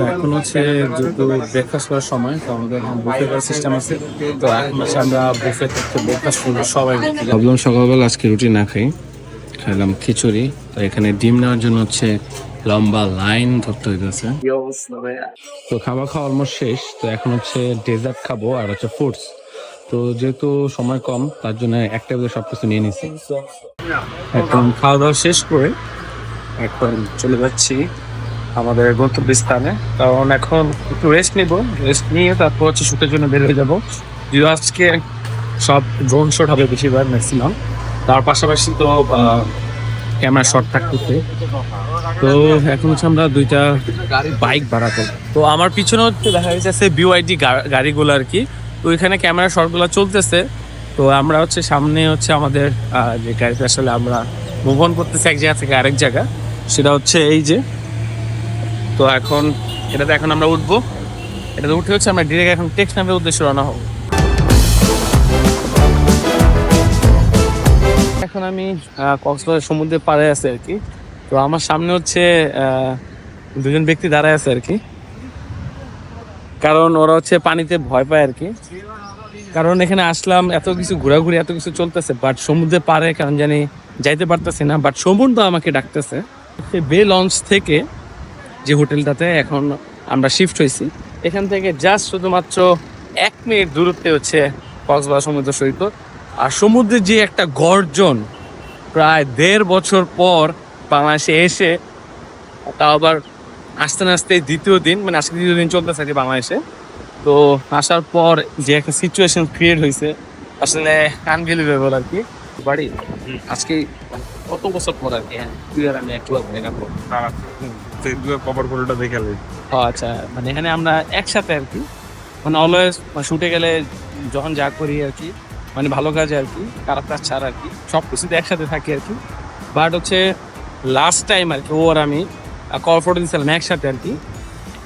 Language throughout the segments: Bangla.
তো এখন হচ্ছে যেহেতু ব্রেকফাস্ট করার সময় তো আমাদের এখন বুফে করার সিস্টেম আছে। তো এখন হচ্ছে আমরা বুফে থেকে ব্রেকফাস্ট করব সবাই ভাবলাম সকালবেলা আজকে রুটি না খাই খাইলাম খিচুড়ি। তো এখানে ডিম নেওয়ার জন্য হচ্ছে লম্বা লাইন ধরতে হইতেছে। তো খাবার খাওয়া অলমোস্ট শেষ তো এখন হচ্ছে ডেজার্ট খাব আর হচ্ছে ফ্রুটস তো যেহেতু সময় কম তার জন্য একটা বেলা সব কিছু নিয়ে নিছি। এখন খাওয়া দাওয়া শেষ করে এখন চলে যাচ্ছি। আমাদের গন্তব্যস্থানে। কারণ এখন একটু রেস্ট নিব। রেস্ট নিয়ে তারপর হচ্ছে শুটের জন্য বের হয়ে যাব। যদিও আজকে সব ড্রোন শট হবে বেশিরভাগ ম্যাক্সিমাম তার পাশাপাশি তো ক্যামেরা শট থাকতেছে। তো এখন হচ্ছে আমরা দুইটা বাইক ভাড়া করব। তো আমার পিছনে হচ্ছে দেখা যাচ্ছে বিওআইডি গাড়িগুলো আর কি। তো ওইখানে ক্যামেরা শটগুলো চলতেছে। তো আমরা হচ্ছে সামনে হচ্ছে আমাদের যে গাড়িতে আসলে আমরা মুভ অন করতেছি এক জায়গা থেকে আরেক জায়গা। সেটা হচ্ছে এই যে তো এখন এটাতে এখন আমরা উঠবো। এটাতে উঠে হচ্ছে আমরা ডিরেক্ট এখন টেক্সট নামের উদ্দেশ্যে রওনা হব। এখন আমি কক্সবাজার সমুদ্রের পাড়ে আছি আর কি। তো আমার সামনে হচ্ছে দুজন ব্যক্তি দাঁড়ায় আছে আর কি। কারণ ওরা হচ্ছে পানিতে ভয় পায় আর কি। কারণ এখানে আসলাম, এত কিছু ঘোরাঘুরি, এত কিছু চলতেছে বাট সমুদ্রে পারে কারণ জানি যাইতে পারতেছি না বাট সমুদ্র আমাকে ডাকতেছে। বে লঞ্চ থেকে যে হোটেলটাতে এখন আমরা শিফট হয়েছি। এখান থেকে জাস্ট শুধুমাত্র এক মিনিট দূরত্বে হচ্ছে কক্সবাজার সমুদ্র সৈকত। আর সমুদ্রের যে একটা গর্জন প্রায় দেড় বছর পর বাংলাদেশে এসে তাও আবার আসতে না আসতে দ্বিতীয় দিন মানে আজকে দ্বিতীয় দিন চলতেছে আর কি বাংলাদেশে। তো আসার পর যে একটা সিচুয়েশন ক্রিয়েট হয়েছে আসলে আনবিলিভেবল আর কি। বাড়ি আজকে কত বছর পর আর কি হ্যাঁ আমি একটু দেখাবো কভার কোলটা দেখালে ও আচ্ছা মানে এখানে আমরা একসাথে আর কি মানে অলওয়েজ শুটে গেলে যখন যা করি আর কি মানে ভালো কাজে আর কি খারাপ কাজ ছাড়া আর কি সব কিছুতে একসাথে থাকি আর কি। বাট হচ্ছে লাস্ট টাইম আর কি ও আমি কল ফটো দিয়েছিলাম একসাথে আর কি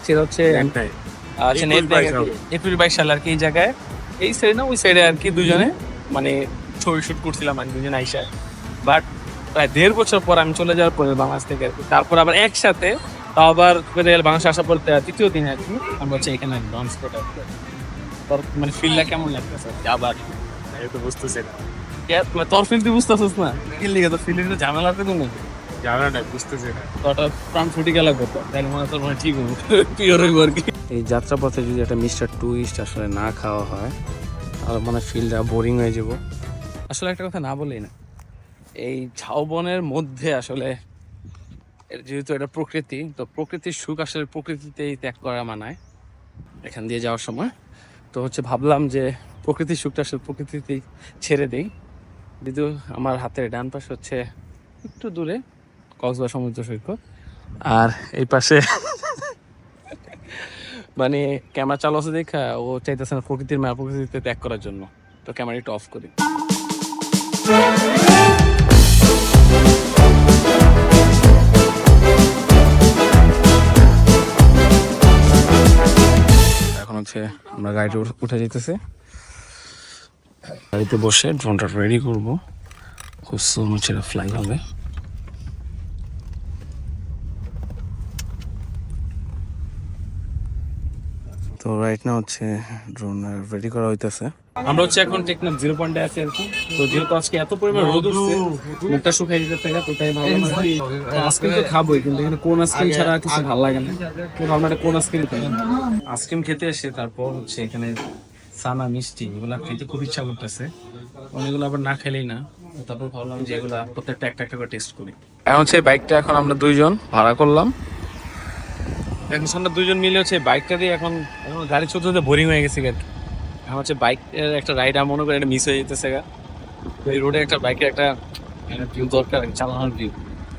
সেটা হচ্ছে এপ্রিল বাইশ সাল। আর কি এই জায়গায় এই সাইডে না ওই সাইডে আর কি দুজনে মানে ছবি শুট করছিলাম আর দুজনে আইসা। বাট প্রায় দেড় বছর পর আমি চলে যাওয়ার পরে বাংলাদেশ থেকে আর কি। তারপর আবার একসাথে তাও আবার বাংলাদেশ আসার পর তৃতীয় দিন আর কি আমরা হচ্ছে এখানে লঞ্চ করে তোর মানে ফিল্ডটা কেমন লাগতেছে? আবার তো বুঝতেছি না। মানে তোর ফিল তুই বুঝতেছিস না? কি লিখে তোর ফিলিং তো ঝামেলা আছে কোনো? জানা না বুঝতেছি না। তোরটা প্রাণ ফুটি গেল কত তাহলে মনে হয় তোর মানে ঠিক হব। পিওর হইব আর কি। এই যাত্রাপথে যদি একটা মিস্টার টুইস্ট আসলে না খাওয়া হয় তাহলে মানে ফিলটা বোরিং হয়ে যাব। আসলে একটা কথা না বলেই না। এই ঝাউবনের মধ্যে আসলে যেহেতু এটা প্রকৃতি, তো প্রকৃতির সুখ আসলে প্রকৃতিতেই ত্যাগ করা মানায় এখান দিয়ে যাওয়ার সময়। তো হচ্ছে ভাবলাম যে প্রকৃতির সুখটা আসলে প্রকৃতিতেই ছেড়ে দিই। যদিও আমার হাতের ডান পাশে হচ্ছে একটু দূরে, কক্সবাজার সমুদ্র সৈকত। আর এই পাশে মানে ক্যামেরা চালু আছে দেখা ও চাইতেছে না প্রকৃতির মায়া প্রকৃতিতে ত্যাগ করার জন্য। তো ক্যামেরা একটু অফ করি। হচ্ছে, আমরা গাড়িতে উঠে যেতেছি গাড়িতে বসে ড্রোনটা রেডি করব। খুব সুন হচ্ছে ফ্লাই হবে। তো রাইট না হচ্ছে ড্রোন রেডি করা হইতেছে। আমরা হচ্ছে এখন টেকনাফ জিরো পয়েন্টে আছি আর কি। তো যেহেতু আজকে এত পরিমাণ রোদ উঠছে মুখটা শুকাই দিতে থাকে তো তাই ভাবলাম আইসক্রিম তো খাবোই কিন্তু এখানে কোন আইসক্রিম ছাড়া কিছু ভালো লাগে না। তো ভাবলাম একটা কোন আইসক্রিম খাই। আইসক্রিম খেতে এসে তারপর হচ্ছে এখানে সানা মিষ্টি এগুলা খেতে খুব ইচ্ছা করতেছে। অনেকগুলো আবার না খেলেই না। তারপর ভাবলাম যে এগুলা প্রত্যেকটা একটা একটা করে টেস্ট করি। এখন হচ্ছে বাইকটা এখন আমরা দুইজন ভাড়া করলাম। এখন আমরা দুজন মিলে হচ্ছে বাইকটা দিয়ে এখন গাড়ি চলতে বোরিং হয়ে গেছে আর এখন হচ্ছে বাইকের একটা রাইড আমার মনে করি এটা মিস হয়ে যেতেছে গা। এই রোডে একটা বাইকের একটা ভিউ দরকার চালানোর ভিউ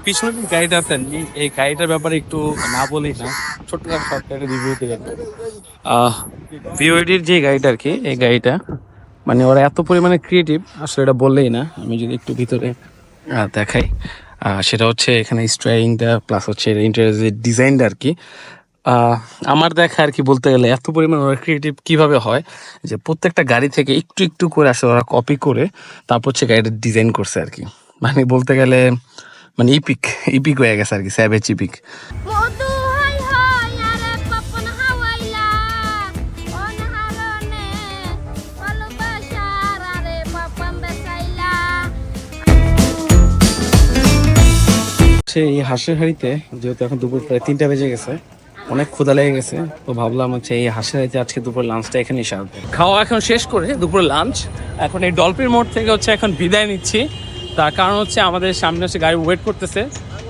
পিছনে যে গাড়িটা আছেন এই- গাড়িটার ব্যাপারে একটু না বলেই না ছোট্ট একটা একটা রিভিউ দিবেন। ভিওডির যে গাড়িটা আর কি, এই গাড়িটা মানে ওরা এত পরিমাণে ক্রিয়েটিভ আসলে এটা বললেই না, আমি যদি একটু ভিতরে দেখাই। সেটা হচ্ছে এখানে স্ট্রাইংটা প্লাস হচ্ছে ইন্টারিয়ার ডিজাইনটা আর কি আমার দেখা আর কি বলতে গেলে এত পরিমাণ ওরা ক্রিয়েটিভ কীভাবে হয় যে প্রত্যেকটা গাড়ি থেকে একটু একটু করে আসলে ওরা কপি করে তারপর হচ্ছে গাড়িটা ডিজাইন করছে আর কি। মানে বলতে গেলে মানে ইপিক ইপিক হয়ে গেছে আর কি স্যাভেজ ইপিক এই হাসের হাড়িতে যেহেতু এখন দুপুর প্রায় তিনটা বেজে গেছে অনেক ক্ষুধা লেগে গেছে। তো ভাবলাম হচ্ছে এই হাঁসের হাড়িতে আজকে দুপুর লাঞ্চটা এখানেই সারবো খাওয়া এখন শেষ করে দুপুর লাঞ্চ এখন এই ডলফিন মোড় থেকে হচ্ছে এখন বিদায় নিচ্ছি। তার কারণ হচ্ছে আমাদের সামনে হচ্ছে গাড়ি ওয়েট করতেছে।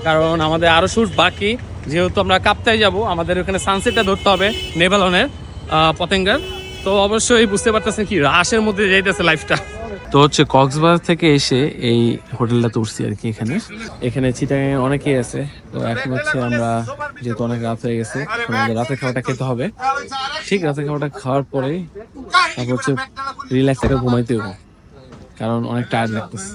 কারণ আমাদের আরও শুট বাকি। যেহেতু আমরা কাপ্তায় যাব, আমাদের ওখানে সানসেটটা ধরতে হবে নেভালনের পতেঙ্গার। তো অবশ্যই বুঝতে পারতেছেন কি রাশের মধ্যে যাইতেছে লাইফটা তো হচ্ছে কক্সবাজার থেকে এসে এই হোটেলটাতে উঠছি আর কি এখানে। এখানে চিটাঙে অনেকেই আছে। তো এখন হচ্ছে আমরা, যেহেতু অনেক রাত হয়ে গেছে রাতের খাওয়াটা খেতে হবে। ঠিক রাতের খাওয়াটা খাওয়ার পরে তারপর হচ্ছে রিল্যাক্স একটা ঘুমাইতে হবে কারণ অনেক টায়ার্ড লাগতেছে।